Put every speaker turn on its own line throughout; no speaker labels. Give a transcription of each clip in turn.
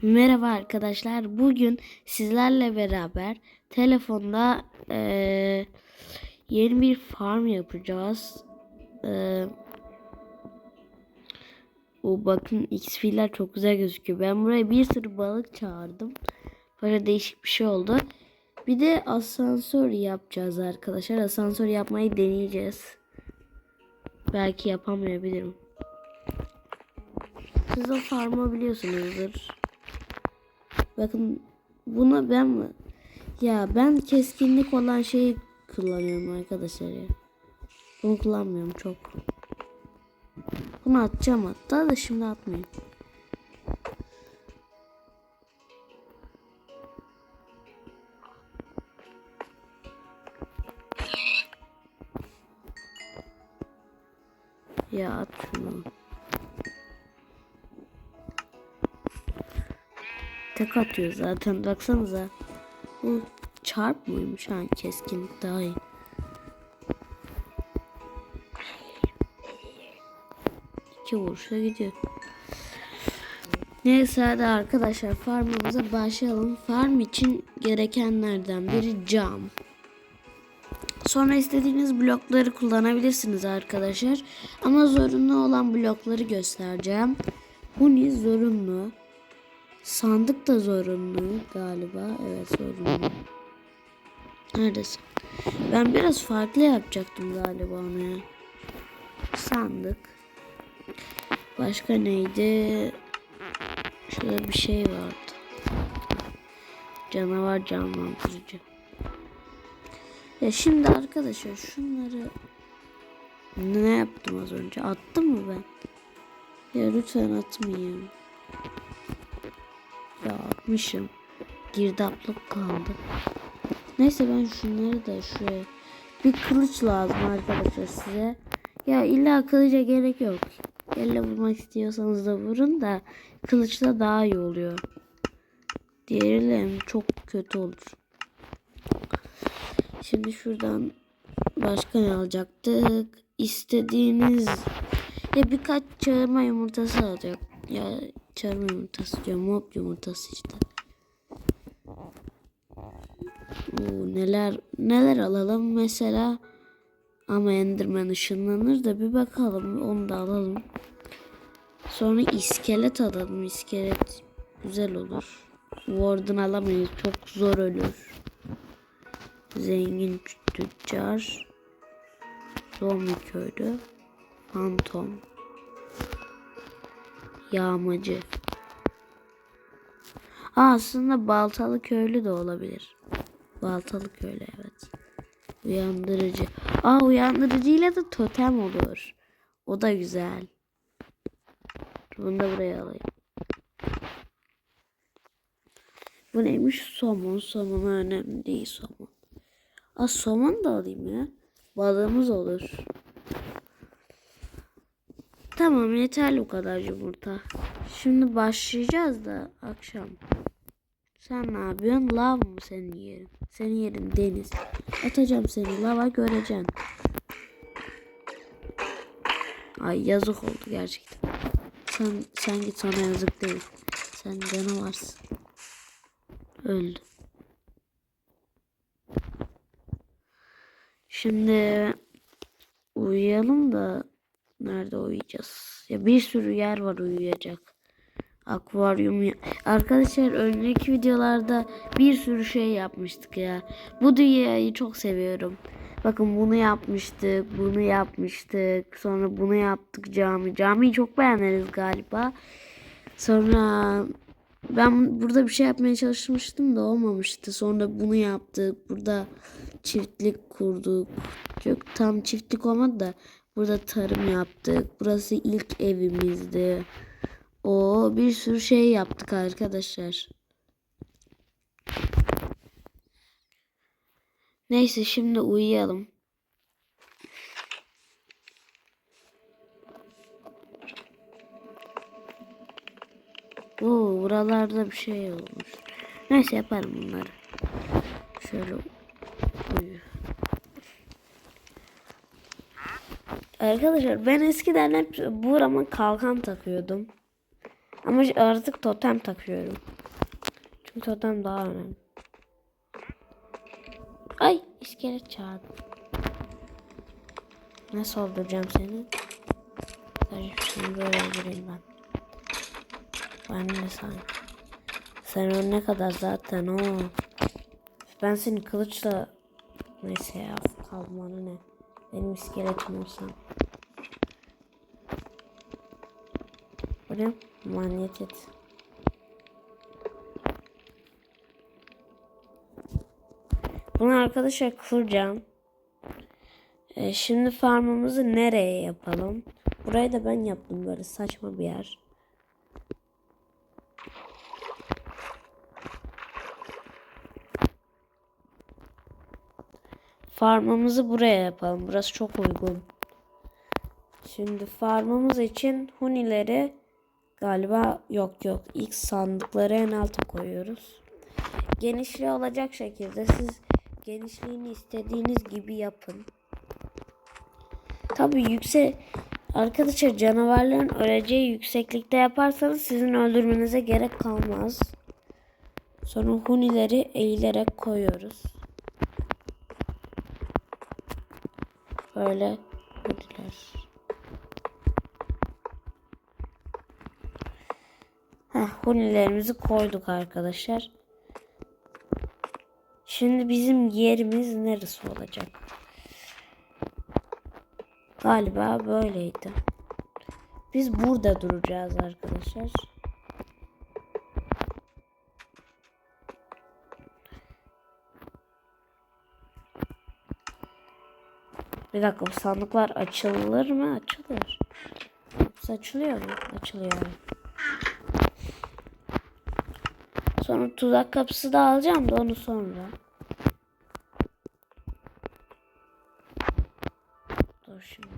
Merhaba arkadaşlar. Bugün sizlerle beraber telefonda eee, yeni bir farm yapacağız. Eee o bakın XP'ler çok güzel gözüküyor. Ben buraya bir sürü balık çağırdım. Böyle değişik bir şey oldu. Bir de asansör yapacağız arkadaşlar. Asansör yapmayı deneyeceğiz. Belki yapamayabilirim. Siz o farmı biliyorsunuzdur. Bakın buna ben mi? Ya ben keskinlik olan şeyi kullanıyorum arkadaşlar ya. Bunu kullanmıyorum çok. Bunu atacağım hatta da şimdi atmayayım. Ya at şunu. Tek atıyor zaten baksanıza. Bu çarp mıymış ha keskinlik daha iyi. İki vuruşa gidiyor. Neyse hadi arkadaşlar farmımıza başlayalım. Farm için gerekenlerden biri cam. Sonra istediğiniz blokları kullanabilirsiniz arkadaşlar. Ama zorunlu olan blokları göstereceğim. Huni zorunlu. Sandık da zorunlu galiba. Evet zorunlu. Neredesin? Ben biraz farklı yapacaktım galiba onu ya. Sandık. Başka neydi? Şurada bir şey vardı. Canavar canlandırıcı. Ya şimdi arkadaşlar şunları ne yaptım az önce? Attım mı ben? Ya lütfen atmayayım. Ya atmışım. Girdaplık kaldı. Neyse ben şunları da şuraya. Bir kılıç lazım arkadaşlar size. Ya illa kılıca gerek yok. Elle vurmak istiyorsanız da vurun da kılıçla daha iyi oluyor. Diğeriyle çok kötü olur. Şimdi şuradan başka ne alacaktık? İstediğiniz ya birkaç çağırma yumurtası alacak. Ya çağırma yumurtası diyor. Mob yumurtası işte. Oo, neler neler alalım mesela ama Enderman ışınlanır da bir bakalım onu da alalım. Sonra iskelet alalım. İskelet güzel olur. Warden alamayız. Çok zor ölür. Zengin tüccar. Zombi köylü. Fantom. Yağmacı. Aa, aslında baltalı köylü de olabilir. Baltalı köylü evet. Uyandırıcı. Aa uyandırıcıyla da totem olur. O da güzel. Bunu da buraya alayım. Bu neymiş? Somon. Somon önemli değil somon. Aa somon da alayım ya. Balığımız olur. Tamam yeterli bu kadar yumurta. Şimdi başlayacağız da akşam. Sen ne yapıyorsun? Lav mı senin yerin? Senin yerin deniz. Atacağım seni lava göreceksin. Ay yazık oldu gerçekten. Sen, sen git sana yazık değil. Sen canavarsın. Öldü. Şimdi uyuyalım da nerede uyuyacağız? Ya bir sürü yer var uyuyacak. Akvaryum ya- Arkadaşlar önceki videolarda bir sürü şey yapmıştık ya. Bu dünyayı çok seviyorum. Bakın bunu yapmıştık, bunu yapmıştık. Sonra bunu yaptık cami. Camiyi çok beğeniriz galiba. Sonra ben burada bir şey yapmaya çalışmıştım da olmamıştı. Sonra bunu yaptık. Burada çiftlik kurduk. Çok tam çiftlik olmadı da burada tarım yaptık. Burası ilk evimizdi. O bir sürü şey yaptık arkadaşlar. Neyse şimdi uyuyalım. Oo buralarda bir şey olmuş. Neyse yaparım bunları. Şöyle uyu. Arkadaşlar ben eskiden hep burama kalkan takıyordum. Ama artık totem takıyorum. Çünkü totem daha önemli. Ay iskelet çağırdı. Nasıl öldüreceğim seni? Sadece şunu böyle öldüreyim ben. Ben ne sanki? Sen ölene kadar zaten o. Ben seni kılıçla neyse ya kalmanı ne? Benim iskeletim olsan. Bu ne? Manyet et. Bunu arkadaşlar kıracağım. Ee, şimdi farmımızı nereye yapalım? Burayı da ben yaptım böyle saçma bir yer. Farmımızı buraya yapalım. Burası çok uygun. Şimdi farmımız için hunileri galiba yok yok. İlk sandıkları en alta koyuyoruz. Genişliği olacak şekilde siz genişliğini istediğiniz gibi yapın. Tabi yüksek arkadaşlar canavarların öleceği yükseklikte yaparsanız sizin öldürmenize gerek kalmaz. Sonra hunileri eğilerek koyuyoruz. Böyle huniler. Heh, hunilerimizi koyduk arkadaşlar. Şimdi bizim yerimiz neresi olacak? Galiba böyleydi. Biz burada duracağız arkadaşlar. Bir dakika bu sandıklar açılır mı? Açılır. Yoksa açılıyor mu? Açılıyor. Sonra tuzak kapısı da alacağım da onu sonra. Dur şimdi.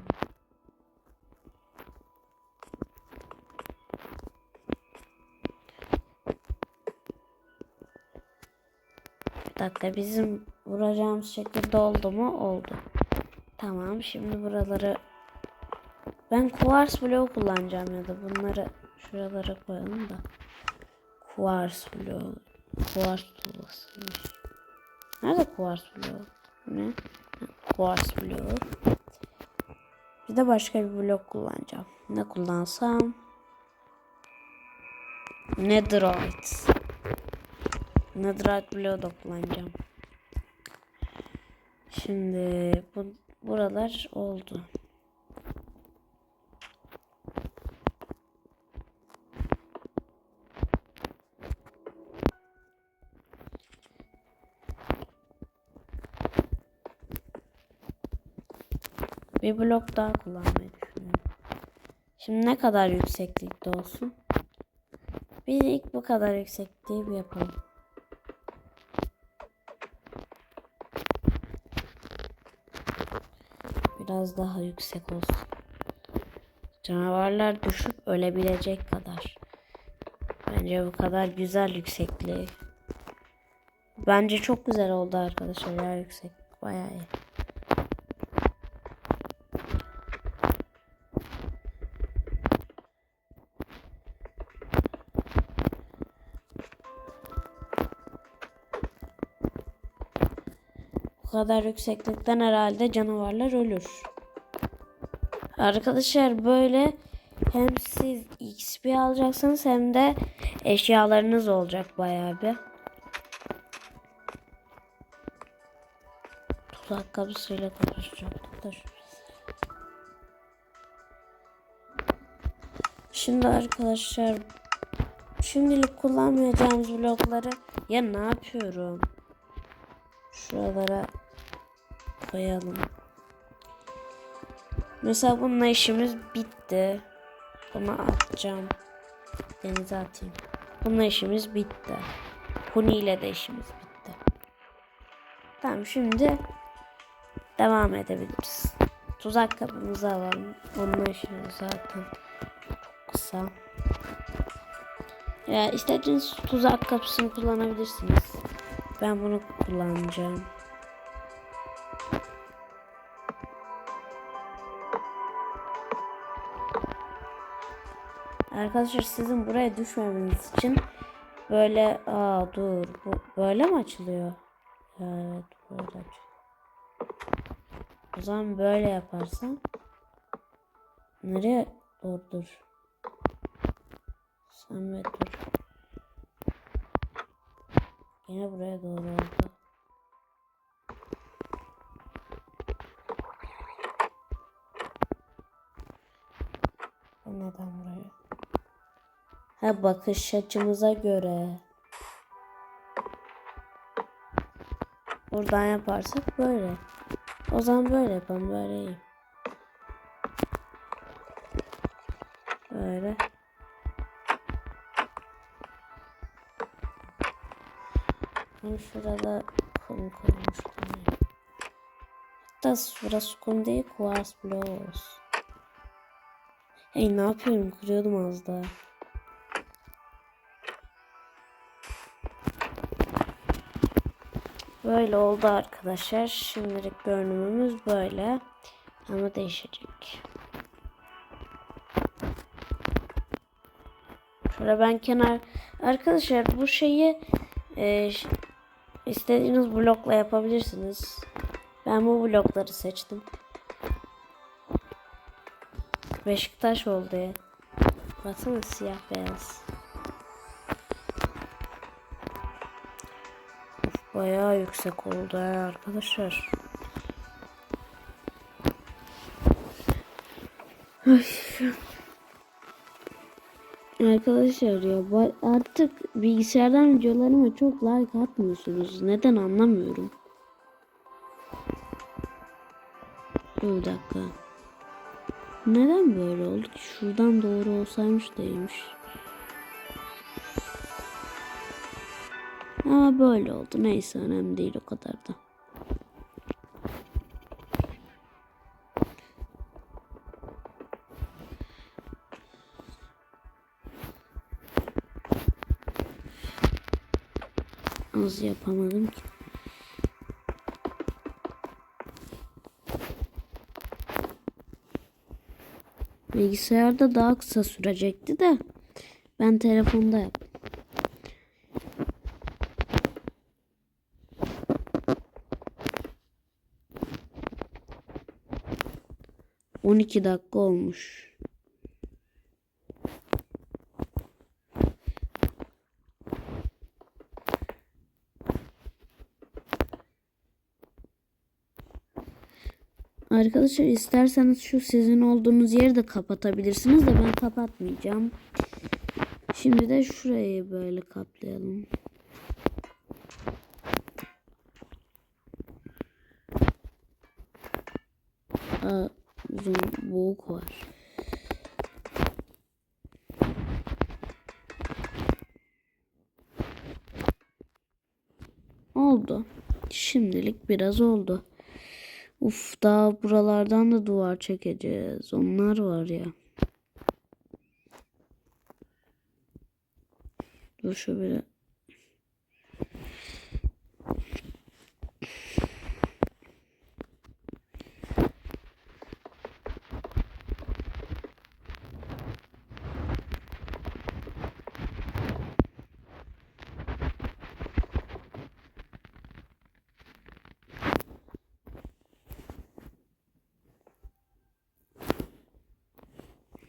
Bir dakika bizim vuracağımız şekilde oldu mu? Oldu. Tamam şimdi buraları ben kuvars bloğu kullanacağım ya da bunları şuralara koyalım da. Kuvars bloğu. Kuvars tuğlasıymış. Nerede kuvars bloğu? Ne? Kuvars bloğu. Bir de başka bir blok kullanacağım. Ne kullansam? Netherite. Netherite bloğu da kullanacağım. Şimdi bu buralar oldu. Bir blok daha kullanmayı düşünüyorum. Şimdi ne kadar yükseklikte olsun? Bir ilk bu kadar yüksekliği yapalım. Biraz daha yüksek olsun. Canavarlar düşüp ölebilecek kadar. Bence bu kadar güzel yüksekliği. Bence çok güzel oldu arkadaşlar yüksek. Bayağı iyi. Kadar yükseklikten herhalde canavarlar ölür. Arkadaşlar böyle hem siz XP alacaksınız hem de eşyalarınız olacak bayağı bir. Tuzak kapısıyla konuşacaktık da Şimdi arkadaşlar şimdilik kullanmayacağımız blokları ya ne yapıyorum? Şuralara koyalım. Mesela bununla işimiz bitti. Bunu atacağım. Denize atayım. Bununla işimiz bitti. Huni ile de işimiz bitti. Tamam şimdi devam edebiliriz. Tuzak kapımızı alalım. Bununla işimiz zaten çok kısa. Ya istediğiniz tuzak kapısını kullanabilirsiniz. Ben bunu kullanacağım. Arkadaşlar sizin buraya düşmemeniz için böyle aa dur bu böyle mi açılıyor? Evet böyle açılıyor. O zaman böyle yaparsam nereye dur dur. Sen dur. Yine buraya doğru oldu. Ha bakış açımıza göre. Buradan yaparsak böyle. O zaman böyle yapalım. Böyle iyi. Böyle. Ben şurada kum koymuştum. Hatta şurası kum değil kuvars bloğu olsun. Hey ne yapıyorum? Kırıyordum az daha. Böyle oldu arkadaşlar. Şimdilik görünümümüz böyle. Ama değişecek. Şöyle ben kenar... Arkadaşlar bu şeyi e, istediğiniz blokla yapabilirsiniz. Ben bu blokları seçtim. Beşiktaş oldu ya. Baksana siyah beyaz. Bayağı yüksek oldu ya arkadaşlar. Arkadaşlar ya artık bilgisayardan videolarıma çok like atmıyorsunuz. Neden anlamıyorum. Bir dakika. Neden böyle oldu ki? Şuradan doğru olsaymış değilmiş. Ama böyle oldu. Neyse önemli değil o kadar da. Az yapamadım ki. Bilgisayarda daha kısa sürecekti de ben telefonda yaptım. On iki dakika olmuş. Arkadaşlar isterseniz şu sizin olduğunuz yeri de kapatabilirsiniz de ben kapatmayacağım. Şimdi de şurayı böyle kaplayalım. Aa, uzun boğuk var. Oldu. Şimdilik biraz oldu. Uf daha buralardan da duvar çekeceğiz. Onlar var ya. Dur şu bir.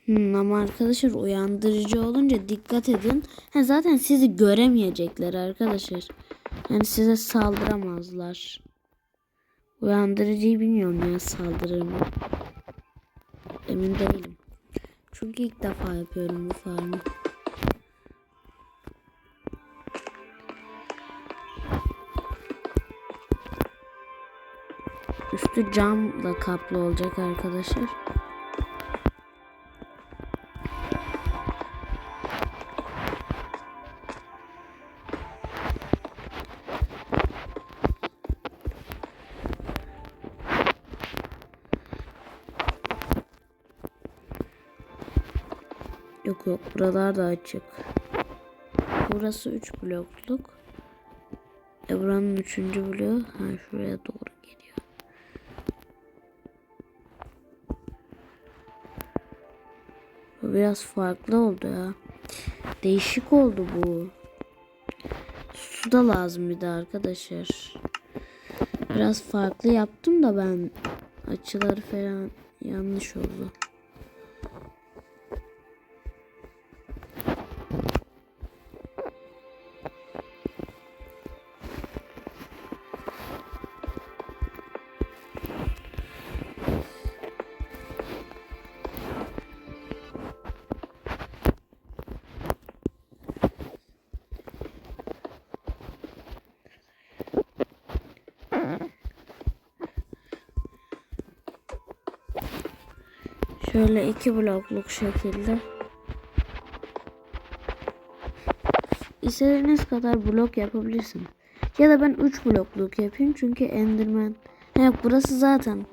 Hmm, ama arkadaşlar uyandırıcı olunca dikkat edin. Ha, zaten sizi göremeyecekler arkadaşlar. Yani size saldıramazlar. Uyandırıcıyı bilmiyorum ya saldırır mı? Emin değilim. Çünkü ilk defa yapıyorum bu farmı. Üstü camla kaplı olacak arkadaşlar. Yok buralar da açık. Burası 3 blokluk. E buranın 3. bloğu ha şuraya doğru geliyor. Biraz farklı oldu ya. Değişik oldu bu. Su da lazım bir de arkadaşlar. Biraz farklı yaptım da ben açıları falan yanlış oldu. Şöyle iki blokluk şekilde. İstediğiniz kadar blok yapabilirsin. Ya da ben 3 blokluk yapayım çünkü Enderman. Yok burası zaten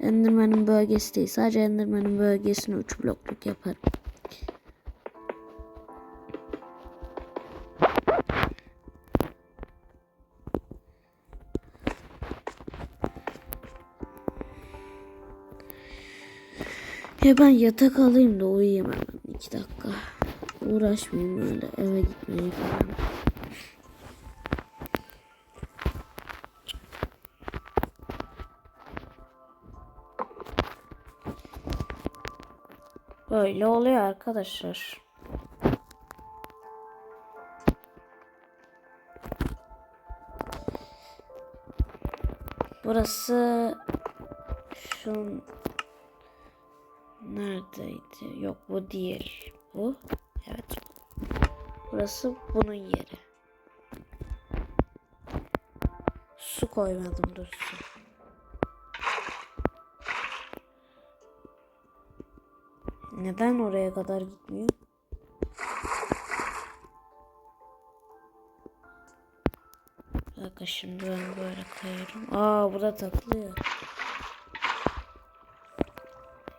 Enderman'ın bölgesi değil. Sadece Enderman'ın bölgesini 3 blokluk yaparım. Ya ben yatak alayım da uyuyayım hemen 2 dakika. Uğraşmayayım öyle eve gitmeye falan. Böyle oluyor arkadaşlar. Burası şun neredeydi? Yok bu değil. Bu. Evet. Burası bunun yeri. Su koymadım dur su. Neden oraya kadar gitmiyor? Bir dakika şimdi ben böyle kayarım. Aa burada takılıyor.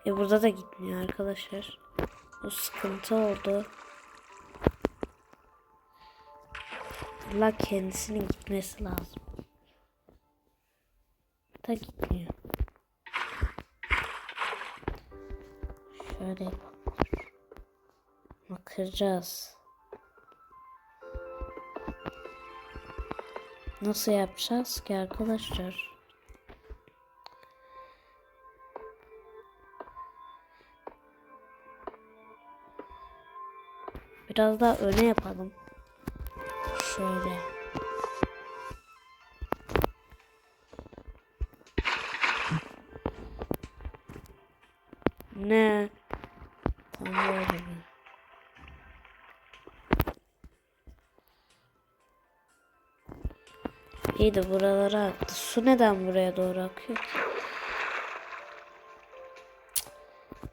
E burada da gitmiyor arkadaşlar. O sıkıntı oldu. La kendisinin gitmesi lazım. Da gitmiyor. Şöyle kıracağız. Nasıl yapacağız ki arkadaşlar? Biraz daha öne yapalım. Şöyle. Ne? Tam böyle mi? İyi de buralara aktı. Su neden buraya doğru akıyor ki?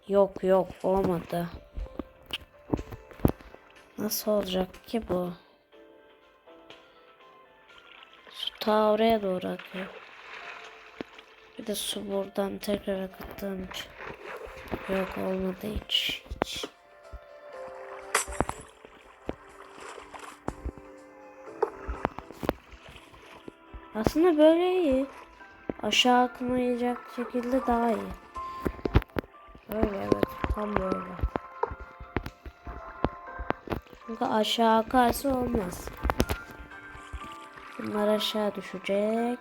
Yok yok olmadı. Nasıl olacak ki bu? Su ta oraya doğru akıyor. Bir de su buradan tekrar akıttığım için. Yok olmadı hiç. hiç. Aslında böyle iyi. Aşağı akmayacak şekilde daha iyi. Böyle evet tam böyle. Çünkü aşağı akarsa olmaz. Bunlar aşağı düşecek.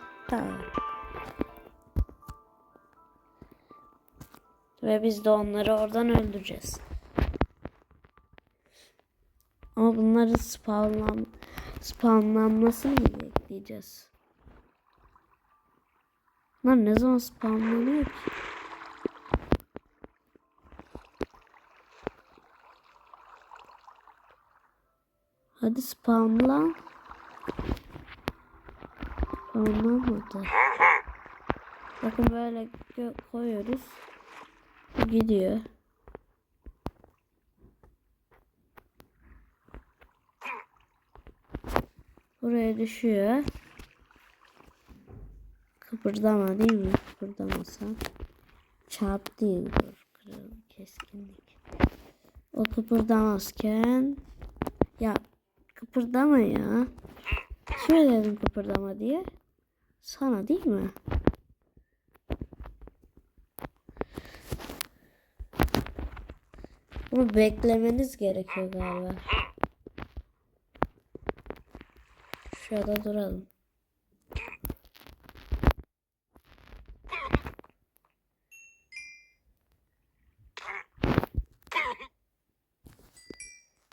Ve biz de onları oradan öldüreceğiz. Ama bunların spawnlan spawnlanmasını mı bekleyeceğiz? Bunlar ne zaman spawnlanıyor ki? Hadi spawnlan. Spawnlanmadı. Bakın böyle koyuyoruz. Gidiyor. Buraya düşüyor. Kıpırdama değil mi? Kıpırdamasa. Çarp değil. Dur. Kırıl, keskinlik. O kıpırdamazken ya kıpırdama ya. Kime dedim kıpırdama diye? Sana değil mi? Bunu beklemeniz gerekiyor galiba. Şurada duralım.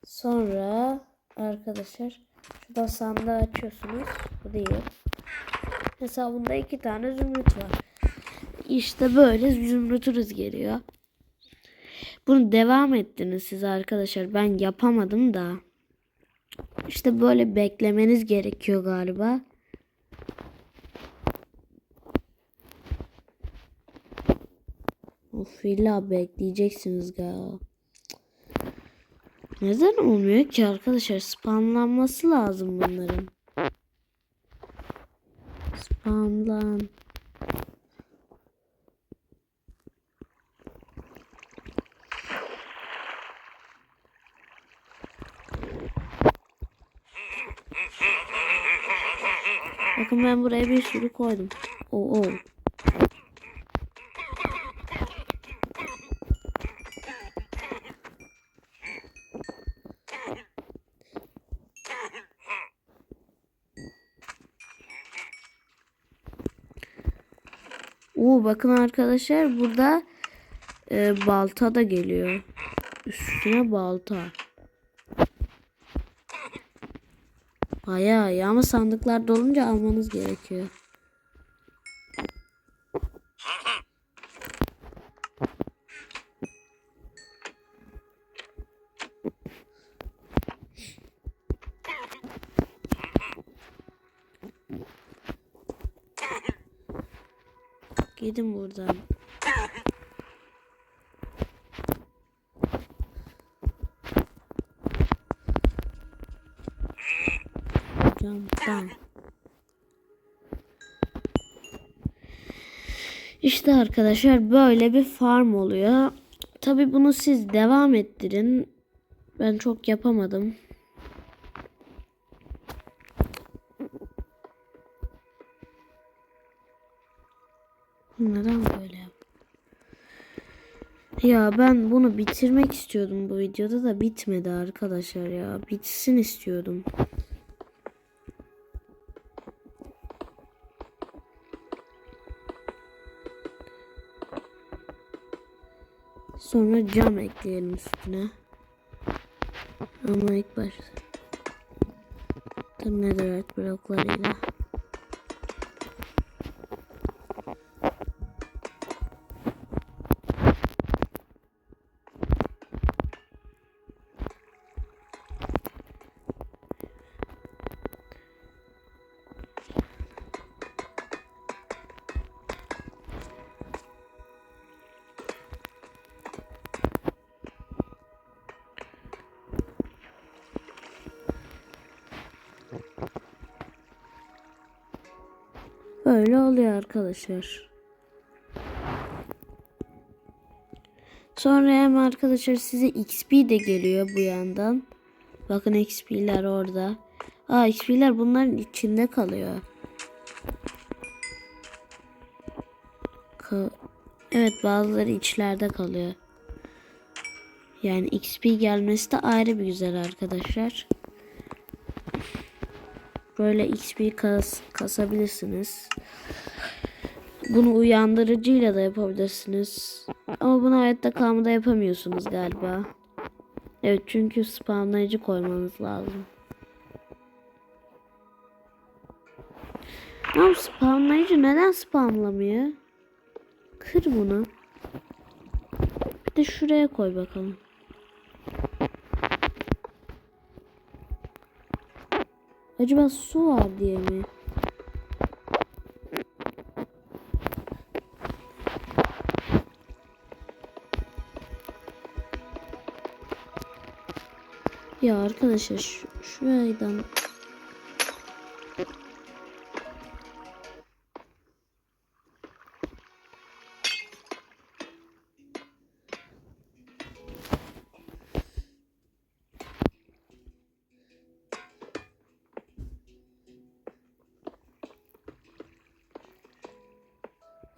Sonra arkadaşlar şurada sandığı açıyorsunuz. Bu değil. Hesabında iki tane zümrüt var. İşte böyle zümrütünüz geliyor. Bunu devam ettiniz siz arkadaşlar. Ben yapamadım da. İşte böyle beklemeniz gerekiyor galiba. Of illa bekleyeceksiniz galiba. Neden olmuyor ki arkadaşlar? Spamlanması lazım bunların. Spamlan. Bakın ben buraya bir sürü koydum. Oo. oo. Bakın arkadaşlar burada e, balta da geliyor. Üstüne balta. Bayağı ama sandıklar dolunca almanız gerekiyor. Gidin buradan. Camdan. İşte arkadaşlar böyle bir farm oluyor. Tabi bunu siz devam ettirin. Ben çok yapamadım. Neden böyle? Ya ben bunu bitirmek istiyordum bu videoda da bitmedi arkadaşlar ya. Bitsin istiyordum. Sonra cam ekleyelim üstüne. Ama ilk başta tabii netherite bloklarıyla. Böyle oluyor arkadaşlar. Sonra hem arkadaşlar size XP de geliyor bu yandan. Bakın XP'ler orada. Aa XP'ler bunların içinde kalıyor. Ka evet bazıları içlerde kalıyor. Yani XP gelmesi de ayrı bir güzel arkadaşlar. Böyle XP kas, kasabilirsiniz. Bunu uyandırıcıyla da yapabilirsiniz. Ama bunu hayatta kalmada yapamıyorsunuz galiba. Evet çünkü spamlayıcı koymanız lazım. Ama spamlayıcı neden spamlamıyor? Kır bunu. Bir de şuraya koy bakalım. Acaba su var diye mi? Ya arkadaşlar şu, şuradan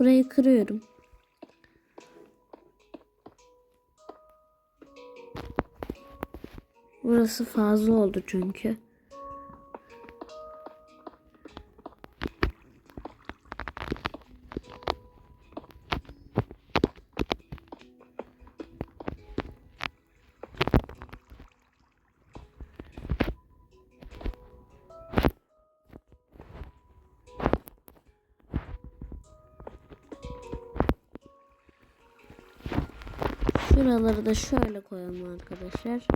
Burayı kırıyorum. Burası fazla oldu çünkü. Şuraları da şöyle koyalım arkadaşlar.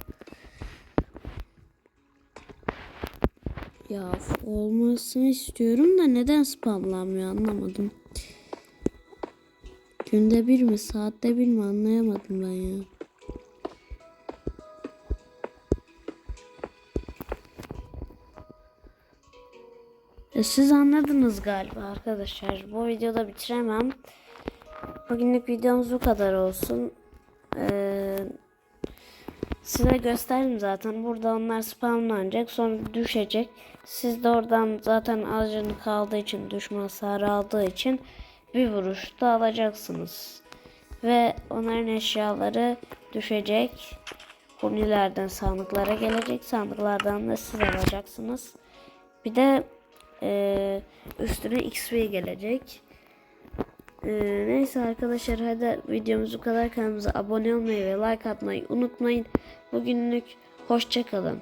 Ya olmasını istiyorum da neden spamlanmıyor anlamadım. Günde bir mi saatte bir mi anlayamadım ben ya. E, siz anladınız galiba arkadaşlar. Bu videoda bitiremem. Bugünlük videomuz bu kadar olsun. Ee, size gösterdim zaten. Burada onlar spamlanacak. Sonra düşecek. Siz de oradan zaten azıcık kaldığı için düşme hasarı aldığı için bir vuruşta alacaksınız. Ve onların eşyaları düşecek. Hunilerden sandıklara gelecek. Sandıklardan da siz alacaksınız. Bir de e, üstüne XP gelecek. Ee, neyse arkadaşlar hadi videomuz bu kadar kanalımıza abone olmayı ve like atmayı unutmayın. Bugünlük hoşçakalın.